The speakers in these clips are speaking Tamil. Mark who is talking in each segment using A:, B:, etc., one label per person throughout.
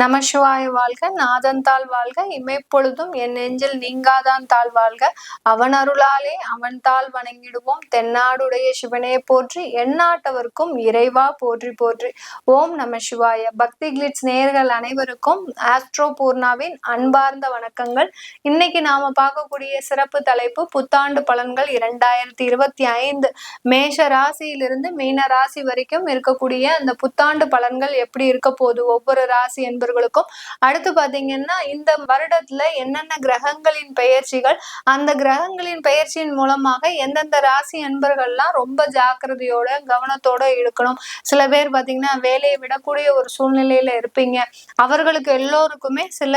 A: நமசிவாய வாழ்க நாதன் தாழ் வாழ்க இமைப்பொழுதும் என் நெஞ்சில் நீங்காதான் தாழ் வாழ்க அவன் அருளாலே அவன் தாழ் வணங்கிடுவோம் தென்னாடுடைய சிவனே போற்றி எந்நாட்டவர்க்கும் இறைவா போற்றி போற்றி ஓம் சிவாய பக்தி கிளிட்ஸ் நேர்கள் அனைவருக்கும் ஆஸ்ட்ரோ பூர்ணாவின் அன்பார்ந்த வணக்கங்கள் இன்னைக்கு நாம பார்க்கக்கூடிய சிறப்பு தலைப்பு புத்தாண்டு பலன்கள் இரண்டாயிரத்தி இருபத்தி ஐந்து மேஷ ராசியிலிருந்து மீன ராசி வரைக்கும் இருக்கக்கூடிய அந்த புத்தாண்டு பலன்கள் எப்படி இருக்க போகுது ஒவ்வொரு ராசி என்பது நண்பர்களுக்கும் அடுத்து பாத்தீங்கன்னா இந்த வருடத்துல என்னென்ன கிரகங்களின் பெயர்ச்சிகள் அந்த கிரகங்களின் பெயர்ச்சியின் மூலமாக எந்தெந்த ராசி நண்பர்கள்லாம் ரொம்ப ஜாக்கிரதையோட கவனத்தோட இருக்கணும் சில பேர் பாத்தீங்கன்னா வேலையை விடக்கூடிய ஒரு சூழ்நிலையில இருப்பீங்க அவர்களுக்கு எல்லோருக்குமே சில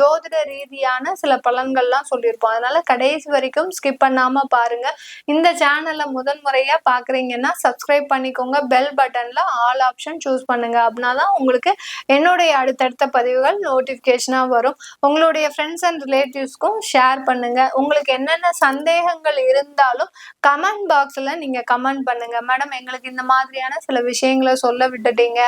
A: ஜோதிட ரீதியான சில பலன்கள்லாம் சொல்லியிருப்போம் அதனால கடைசி வரைக்கும் ஸ்கிப் பண்ணாம பாருங்க இந்த சேனல்ல முதன் முறையா பாக்குறீங்கன்னா சப்ஸ்கிரைப் பண்ணிக்கோங்க பெல் பட்டன்ல ஆல் ஆப்ஷன் சூஸ் பண்ணுங்க அப்படின்னா தான் உங்களுக்கு என்னுடைய அடுத்த அடுத்தடுத்த பதிவுகள் நோட்டிஃபிகேஷனாக வரும் உங்களுடைய ஃப்ரெண்ட்ஸ் அண்ட் ரிலேட்டிவ்ஸ்க்கும் ஷேர் பண்ணுங்கள் உங்களுக்கு என்னென்ன சந்தேகங்கள் இருந்தாலும் கமெண்ட் பாக்ஸில் நீங்கள் கமெண்ட் பண்ணுங்கள் மேடம் எங்களுக்கு இந்த மாதிரியான சில விஷயங்களை சொல்ல விட்டுட்டீங்க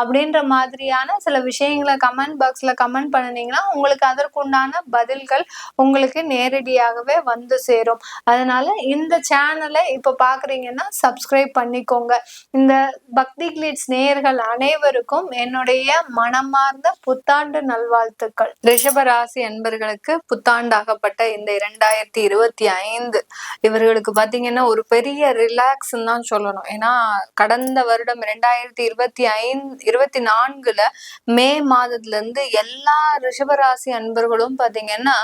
A: அப்படின்ற மாதிரியான சில விஷயங்களை கமெண்ட் பாக்ஸில் கமெண்ட் பண்ணினீங்கன்னா உங்களுக்கு அதற்குண்டான பதில்கள் உங்களுக்கு நேரடியாகவே வந்து சேரும் அதனால் இந்த சேனலை இப்போ பார்க்குறீங்கன்னா சப்ஸ்கிரைப் பண்ணிக்கோங்க இந்த பக்தி கிளீட்ஸ் நேயர்கள் அனைவருக்கும் என்னுடைய மனமார் சார்ந்த புத்தாண்டு நல்வாழ்த்துக்கள் ரிஷபராசி அன்பர்களுக்கு புத்தாண்டாகப்பட்ட இந்த இரண்டாயிரத்தி இருபத்தி ஐந்து இவர்களுக்கு பாத்தீங்கன்னா ஒரு பெரிய ரிலாக்ஸ் தான் சொல்லணும் ஏன்னா கடந்த வருடம் இரண்டாயிரத்தி இருபத்தி ஐந்து இருபத்தி நான்குல மே மாதத்துல இருந்து எல்லா ரிஷபராசி அன்பர்களும் பாத்தீங்கன்னா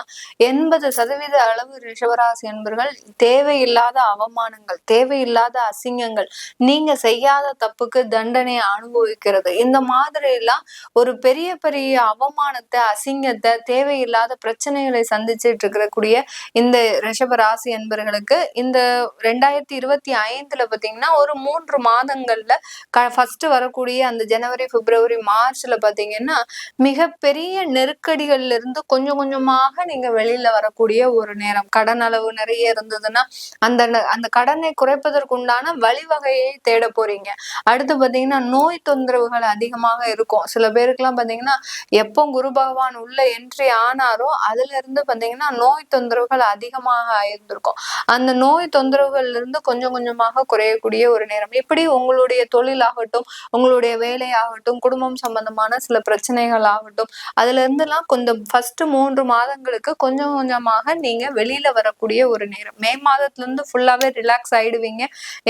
A: எண்பது சதவீத அளவு ரிஷபராசி அன்பர்கள் தேவையில்லாத அவமானங்கள் தேவையில்லாத அசிங்கங்கள் நீங்க செய்யாத தப்புக்கு தண்டனை அனுபவிக்கிறது இந்த மாதிரி எல்லாம் ஒரு பெரிய பெரிய பெரிய அவமானத்தை அசிங்கத்தை தேவையில்லாத பிரச்சனைகளை சந்திச்சுட்டு இருக்கக்கூடிய இந்த ரிஷபராசி என்பர்களுக்கு இந்த ரெண்டாயிரத்தி இருபத்தி ஐந்துல பாத்தீங்கன்னா ஒரு மூன்று மாதங்கள்ல க ஃபர்ஸ்ட் வரக்கூடிய அந்த ஜனவரி பிப்ரவரி மார்ச்ல பாத்தீங்கன்னா மிகப்பெரிய நெருக்கடிகள்ல இருந்து கொஞ்சம் கொஞ்சமாக நீங்க வெளியில வரக்கூடிய ஒரு நேரம் கடன் அளவு நிறைய இருந்ததுன்னா அந்த அந்த கடனை குறைப்பதற்குண்டான வழிவகையை தேட போறீங்க அடுத்து பாத்தீங்கன்னா நோய் தொந்தரவுகள் அதிகமாக இருக்கும் சில பேருக்குலாம் பாத்தீங்கன்னா பார்த்தீங்கன்னா எப்போ குரு பகவான் உள்ள என்ட்ரி ஆனாரோ அதுல இருந்து பார்த்தீங்கன்னா நோய் தொந்தரவுகள் அதிகமாக இருந்திருக்கும் அந்த நோய் தொந்தரவுகள் இருந்து கொஞ்சம் கொஞ்சமாக குறையக்கூடிய ஒரு நேரம் இப்படி உங்களுடைய தொழிலாகட்டும் உங்களுடைய வேலையாகட்டும் குடும்பம் சம்பந்தமான சில பிரச்சனைகள் ஆகட்டும் அதுல இருந்தெல்லாம் கொஞ்சம் ஃபர்ஸ்ட் மூன்று மாதங்களுக்கு கொஞ்சம் கொஞ்சமாக நீங்க வெளியில வரக்கூடிய ஒரு நேரம் மே மாதத்துல இருந்து ஃபுல்லாவே ரிலாக்ஸ் ஆயிடுவீங்க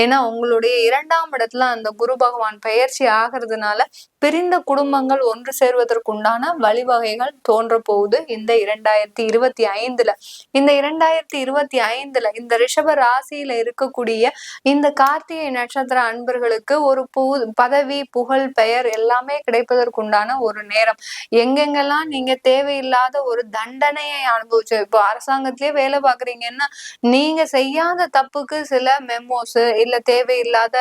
A: ஏன்னா உங்களுடைய இரண்டாம் இடத்துல அந்த குரு பகவான் பயிற்சி ஆகிறதுனால பிரிந்த குடும்பங்கள் ஒன்று சேரும் முன்னேறுவதற்குண்டான வழிவகைகள் தோன்ற போகுது இந்த இரண்டாயிரத்தி இருபத்தி ஐந்துல இந்த இரண்டாயிரத்தி இருபத்தி ஐந்துல இந்த ரிஷப ராசியில இருக்கக்கூடிய இந்த கார்த்திகை நட்சத்திர அன்பர்களுக்கு ஒரு பூ பதவி புகழ் பெயர் எல்லாமே கிடைப்பதற்குண்டான ஒரு நேரம் எங்கெங்கெல்லாம் நீங்க தேவையில்லாத ஒரு தண்டனையை அனுபவிச்சு இப்போ அரசாங்கத்திலேயே வேலை பாக்குறீங்கன்னா நீங்க செய்யாத தப்புக்கு சில மெமோஸ் இல்ல தேவையில்லாத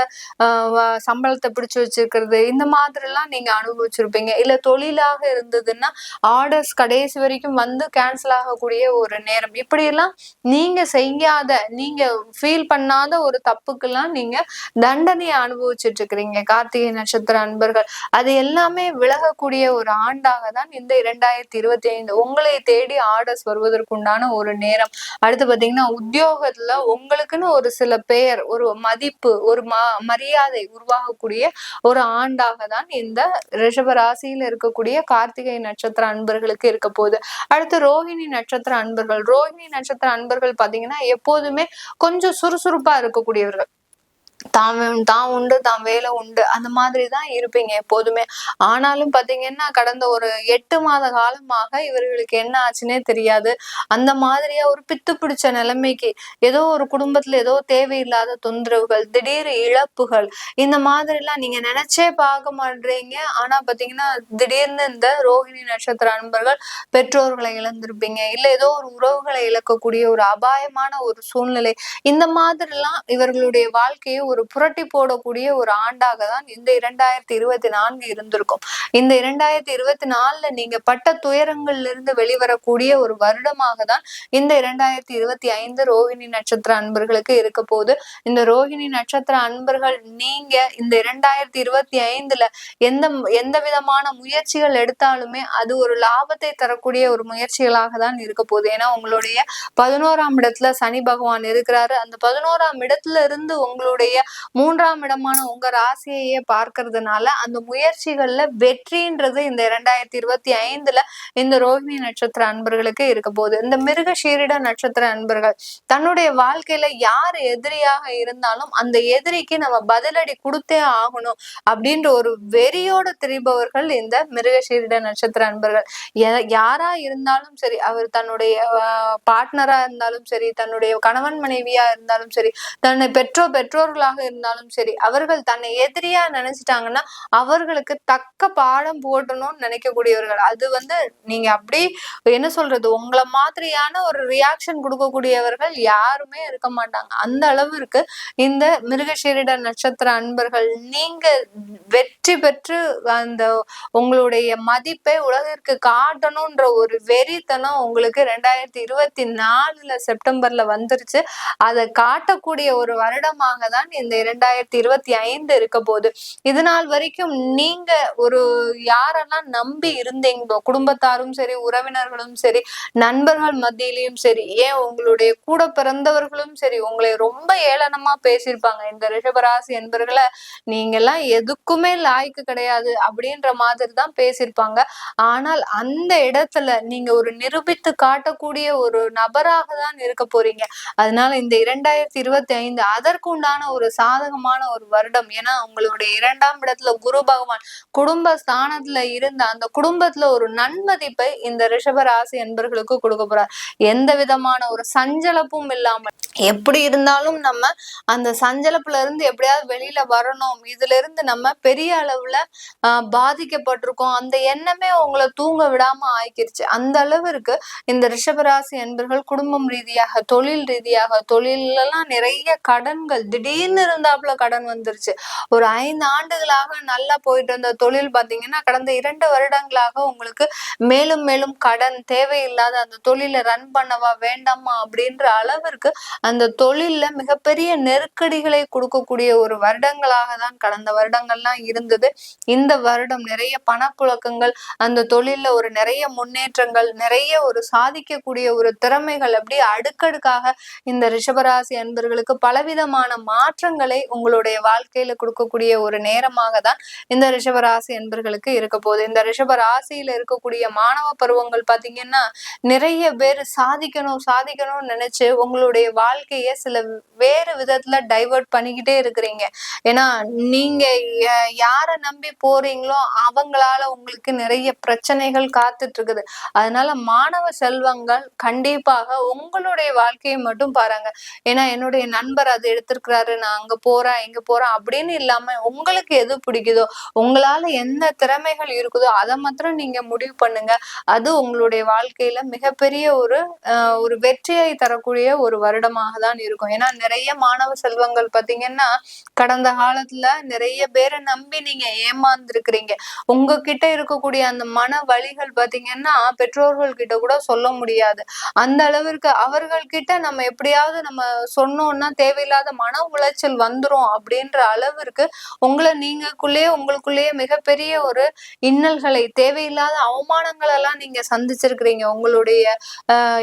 A: சம்பளத்தை பிடிச்சு வச்சிருக்கிறது இந்த மாதிரி எல்லாம் நீங்க அனுபவிச்சிருப்பீங்க இல்ல தொழில் தொழிலாக இருந்ததுன்னா ஆர்டர்ஸ் கடைசி வரைக்கும் வந்து கேன்சல் ஆகக்கூடிய ஒரு நேரம் இப்படியெல்லாம் நீங்க செய்யாத நீங்க ஃபீல் பண்ணாத ஒரு தப்புக்கெல்லாம் நீங்க தண்டனையை அனுபவிச்சுட்டு இருக்கிறீங்க கார்த்திகை நட்சத்திர அன்பர்கள் அது எல்லாமே விலகக்கூடிய ஒரு ஆண்டாக தான் இந்த இரண்டாயிரத்தி இருபத்தி ஐந்து உங்களை தேடி ஆர்டர்ஸ் வருவதற்குண்டான ஒரு நேரம் அடுத்து பாத்தீங்கன்னா உத்தியோகத்துல உங்களுக்குன்னு ஒரு சில பெயர் ஒரு மதிப்பு ஒரு மரியாதை உருவாகக்கூடிய ஒரு ஆண்டாக தான் இந்த ரிஷபராசியில் இருக்க இருக்கக்கூடிய கார்த்திகை நட்சத்திர அன்பர்களுக்கு இருக்க போகுது அடுத்து ரோஹிணி நட்சத்திர அன்பர்கள் ரோஹிணி நட்சத்திர அன்பர்கள் பாத்தீங்கன்னா எப்போதுமே கொஞ்சம் சுறுசுறுப்பா இருக்கக்கூடியவர்கள் தான் தான் உண்டு தான் வேலை உண்டு அந்த மாதிரி தான் இருப்பீங்க எப்போதுமே ஆனாலும் பாத்தீங்கன்னா கடந்த ஒரு எட்டு மாத காலமாக இவர்களுக்கு என்ன ஆச்சுன்னே தெரியாது அந்த மாதிரியா ஒரு பித்து பிடிச்ச நிலைமைக்கு ஏதோ ஒரு குடும்பத்துல ஏதோ தேவையில்லாத தொந்தரவுகள் திடீர் இழப்புகள் இந்த மாதிரி எல்லாம் நீங்க நினைச்சே பார்க்க மாட்டீங்க ஆனா பாத்தீங்கன்னா திடீர்னு இந்த ரோஹிணி நட்சத்திர அன்பர்கள் பெற்றோர்களை இழந்திருப்பீங்க இல்ல ஏதோ ஒரு உறவுகளை இழக்கக்கூடிய ஒரு அபாயமான ஒரு சூழ்நிலை இந்த மாதிரிலாம் இவர்களுடைய வாழ்க்கையை ஒரு புரட்டி போடக்கூடிய ஒரு ஆண்டாக தான் இந்த இரண்டாயிரத்தி இருபத்தி நான்கு இருந்திருக்கும் இந்த இரண்டாயிரத்தி இருபத்தி நாலுல நீங்க பட்ட துயரங்கள்ல இருந்து வெளிவரக்கூடிய ஒரு வருடமாக தான் இந்த இரண்டாயிரத்தி இருபத்தி ஐந்து ரோஹிணி நட்சத்திர அன்பர்களுக்கு இருக்க போது இந்த ரோஹிணி நட்சத்திர அன்பர்கள் நீங்க இந்த இரண்டாயிரத்தி இருபத்தி ஐந்துல எந்த எந்த விதமான முயற்சிகள் எடுத்தாலுமே அது ஒரு லாபத்தை தரக்கூடிய ஒரு முயற்சிகளாக தான் இருக்க போகுது ஏன்னா உங்களுடைய பதினோராம் இடத்துல சனி பகவான் இருக்கிறாரு அந்த பதினோராம் இடத்துல இருந்து உங்களுடைய மூன்றாம் இடமான உங்க ராசியையே பார்க்கறதுனால அந்த முயற்சிகள்ல வெற்றின்றது இந்த இரண்டாயிரத்தி இருபத்தி ஐந்துல இந்த ரோஹிணி நட்சத்திர அன்பர்களுக்கு இருக்க போகுது இந்த மிருக ஷீரிட நட்சத்திர அன்பர்கள் தன்னுடைய வாழ்க்கையில யார் எதிரியாக இருந்தாலும் அந்த எதிரிக்கு நம்ம பதிலடி கொடுத்தே ஆகணும் அப்படின்ற ஒரு வெறியோடு திரிபவர்கள் இந்த மிருகசீரிட நட்சத்திர அன்பர்கள் யாரா இருந்தாலும் சரி அவர் தன்னுடைய பார்ட்னரா இருந்தாலும் சரி தன்னுடைய கணவன் மனைவியா இருந்தாலும் சரி தன்னை பெற்றோர் பெற்றோர்களாக இருந்தாலும் சரி அவர்கள் தன்னை எதிரியா நினைச்சிட்டாங்கன்னா அவர்களுக்கு தக்க பாடம் போடணும்னு நினைக்கக்கூடியவர்கள் அது வந்து நீங்க அப்படி என்ன சொல்றது உங்களை மாதிரியான ஒரு ரியாக்ஷன் கொடுக்கக்கூடியவர்கள் யாருமே இருக்க மாட்டாங்க அந்த அளவிற்கு இந்த மிருகசீரிடர் நட்சத்திர அன்பர்கள் நீங்க வெற்றி பெற்று அந்த உங்களுடைய மதிப்பை உலகிற்கு காட்டணும்ன்ற ஒரு வெறித்தனம் உங்களுக்கு ரெண்டாயிரத்தி இருபத்தி நாலுல செப்டம்பர்ல வந்துருச்சு அதை காட்டக்கூடிய ஒரு வருடமாக தான் இந்த இரண்டாயிரத்தி இருபத்தி ஐந்து இருக்க போது இது நாள் வரைக்கும் நீங்க ஒரு யாரெல்லாம் நம்பி இருந்தீங்களோ குடும்பத்தாரும் சரி உறவினர்களும் சரி நண்பர்கள் மத்தியிலையும் சரி ஏன் உங்களுடைய கூட பிறந்தவர்களும் சரி உங்களை ரொம்ப ஏளனமா பேசியிருப்பாங்க இந்த ரிஷபராசி என்பர்களை எல்லாம் எதுக்குமே லாய்க்கு கிடையாது அப்படின்ற மாதிரி தான் பேசியிருப்பாங்க ஆனால் அந்த இடத்துல நீங்க ஒரு நிரூபித்து காட்டக்கூடிய ஒரு நபராக தான் இருக்க போறீங்க அதனால இந்த இரண்டாயிரத்தி இருபத்தி ஐந்து அதற்கு உண்டான ஒரு சாதகமான ஒரு வருடம் ஏன்னா உங்களுடைய இரண்டாம் இடத்துல குரு பகவான் குடும்ப ஸ்தானத்துல இருந்த அந்த குடும்பத்துல ஒரு நன்மதிப்பை இந்த ராசி என்பர்களுக்கு கொடுக்க போறார் எந்த விதமான ஒரு சஞ்சலப்பும் இல்லாமல் எப்படி இருந்தாலும் நம்ம அந்த சஞ்சலப்புல இருந்து எப்படியாவது வெளியில வரணும் இதுல இருந்து நம்ம பெரிய அளவுல ஆஹ் பாதிக்கப்பட்டிருக்கோம் அந்த எண்ணமே உங்களை தூங்க விடாம ஆக்கிருச்சு அந்த அளவிற்கு இந்த ரிஷபராசி என்பர்கள் குடும்பம் ரீதியாக தொழில் ரீதியாக தொழிலெல்லாம் நிறைய கடன்கள் திடீர்னு இருந்தாப்புல கடன் வந்துருச்சு ஒரு ஐந்து ஆண்டுகளாக நல்லா போயிட்டு இருந்த தொழில் பாத்தீங்கன்னா கடந்த இரண்டு வருடங்களாக உங்களுக்கு மேலும் மேலும் கடன் தேவையில்லாத அந்த தொழிலை ரன் பண்ணவா வேண்டாமா அப்படின்ற அளவிற்கு அந்த தொழில்ல மிகப்பெரிய நெருக்கடிகளை கொடுக்கக்கூடிய ஒரு வருடங்களாக தான் கடந்த வருடங்கள்லாம் இருந்தது இந்த வருடம் நிறைய பணப்புழக்கங்கள் அந்த தொழில்ல ஒரு நிறைய முன்னேற்றங்கள் நிறைய ஒரு சாதிக்கக்கூடிய ஒரு திறமைகள் அப்படியே அடுக்கடுக்காக இந்த ரிஷபராசி அன்பர்களுக்கு பலவிதமான மாற்றங்கள் மாற்றங்களை உங்களுடைய வாழ்க்கையில கொடுக்கக்கூடிய ஒரு நேரமாக தான் இந்த ராசி என்பர்களுக்கு இருக்க போகுது இந்த ராசியில இருக்கக்கூடிய மாணவ பருவங்கள் பாத்தீங்கன்னா நிறைய பேர் சாதிக்கணும் சாதிக்கணும்னு நினைச்சு உங்களுடைய வாழ்க்கைய சில வேறு விதத்துல டைவர்ட் பண்ணிக்கிட்டே இருக்கிறீங்க ஏன்னா நீங்க யாரை நம்பி போறீங்களோ அவங்களால உங்களுக்கு நிறைய பிரச்சனைகள் காத்துட்டு இருக்குது அதனால மாணவ செல்வங்கள் கண்டிப்பாக உங்களுடைய வாழ்க்கையை மட்டும் பாருங்க ஏன்னா என்னுடைய நண்பர் அது எடுத்திருக்கிறாரு நாங்க அங்க போறேன் இங்க போறேன் அப்படின்னு இல்லாம உங்களுக்கு எது பிடிக்குதோ உங்களால எந்த திறமைகள் இருக்குதோ அதை மாத்திரம் நீங்க முடிவு பண்ணுங்க அது உங்களுடைய வாழ்க்கையில மிகப்பெரிய ஒரு ஒரு வெற்றியை தரக்கூடிய ஒரு வருடமாக தான் இருக்கும் ஏன்னா நிறைய மாணவ செல்வங்கள் பாத்தீங்கன்னா கடந்த காலத்துல நிறைய பேரை நம்பி நீங்க ஏமாந்துருக்கிறீங்க உங்ககிட்ட இருக்கக்கூடிய அந்த மன வழிகள் பாத்தீங்கன்னா பெற்றோர்கள் கிட்ட கூட சொல்ல முடியாது அந்த அளவிற்கு அவர்கள் கிட்ட நம்ம எப்படியாவது நம்ம சொன்னோம்னா தேவையில்லாத மன உளைச்சல் பிரச்சனைகள் வந்துடும் அப்படின்ற அளவிற்கு உங்களை நீங்களுக்குள்ளேயே உங்களுக்குள்ளேயே மிகப்பெரிய ஒரு இன்னல்களை தேவையில்லாத அவமானங்கள் எல்லாம் நீங்க சந்திச்சிருக்கிறீங்க உங்களுடைய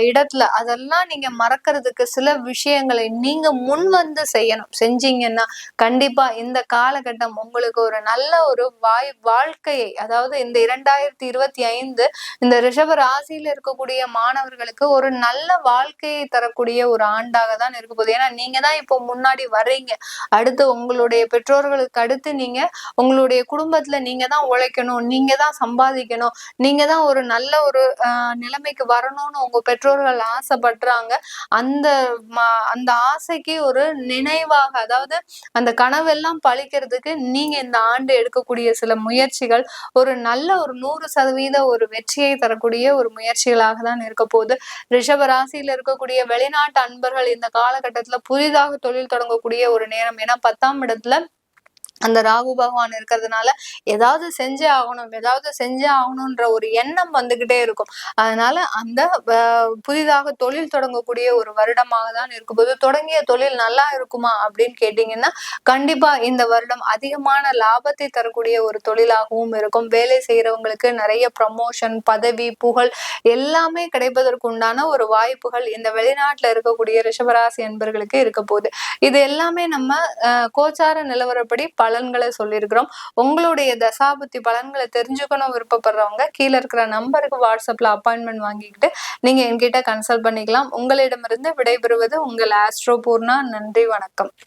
A: இடத்துல அதெல்லாம் நீங்க மறக்கிறதுக்கு சில விஷயங்களை நீங்க முன் வந்து செய்யணும் செஞ்சீங்கன்னா கண்டிப்பா இந்த காலகட்டம் உங்களுக்கு ஒரு நல்ல ஒரு வாய் வாழ்க்கையை அதாவது இந்த இரண்டாயிரத்தி இருபத்தி ஐந்து இந்த ரிஷப ராசியில இருக்கக்கூடிய மாணவர்களுக்கு ஒரு நல்ல வாழ்க்கையை தரக்கூடிய ஒரு ஆண்டாக தான் இருக்க போகுது ஏன்னா நீங்க தான் இப்போ முன்னாடி வர்றீங்க அடுத்து உங்களுடைய பெற்றோர்களுக்கு அடுத்து நீங்க உங்களுடைய குடும்பத்துல நீங்க தான் உழைக்கணும் நீங்க தான் சம்பாதிக்கணும் நீங்க தான் ஒரு நல்ல ஒரு நிலைமைக்கு வரணும்னு உங்க பெற்றோர்கள் ஆசைப்படுறாங்க அந்த அந்த ஆசைக்கு ஒரு நினைவாக அதாவது அந்த கனவெல்லாம் பழிக்கிறதுக்கு நீங்க இந்த ஆண்டு எடுக்கக்கூடிய சில முயற்சிகள் ஒரு நல்ல ஒரு நூறு சதவீத ஒரு வெற்றியை தரக்கூடிய ஒரு முயற்சிகளாக தான் இருக்க போகுது ரிஷப ராசியில இருக்கக்கூடிய வெளிநாட்டு அன்பர்கள் இந்த காலகட்டத்துல புதிதாக தொழில் தொடங்கக்கூடிய ஒரு நேரம் ஏன்னா பத்தாம் இடத்துல அந்த ராகு பகவான் இருக்கிறதுனால ஏதாவது செஞ்சே ஆகணும் ஏதாவது செஞ்சே ஆகணும்ன்ற ஒரு எண்ணம் வந்துகிட்டே இருக்கும் அதனால அந்த புதிதாக தொழில் தொடங்கக்கூடிய ஒரு வருடமாக தான் இருக்கும் போது தொடங்கிய தொழில் நல்லா இருக்குமா அப்படின்னு கேட்டீங்கன்னா கண்டிப்பா இந்த வருடம் அதிகமான லாபத்தை தரக்கூடிய ஒரு தொழிலாகவும் இருக்கும் வேலை செய்யறவங்களுக்கு நிறைய ப்ரமோஷன் பதவி புகழ் எல்லாமே கிடைப்பதற்கு உண்டான ஒரு வாய்ப்புகள் இந்த வெளிநாட்டுல இருக்கக்கூடிய ரிஷபராசி என்பர்களுக்கு இருக்க போகுது இது எல்லாமே நம்ம கோச்சார நிலவரப்படி பல பலன்களை சொல்லியிருக்கிறோம் உங்களுடைய தசாபுத்தி பலன்களை தெரிஞ்சுக்கணும் விருப்பப்படுறவங்க கீழே இருக்கிற நம்பருக்கு வாட்ஸ்அப்பில் அப்பாயின்மெண்ட் வாங்கிக்கிட்டு நீங்கள் என்கிட்ட கன்சல்ட் பண்ணிக்கலாம் உங்களிடமிருந்து விடைபெறுவது உங்கள் ஆஸ்ட்ரோபூர்ணா நன்றி வணக்கம்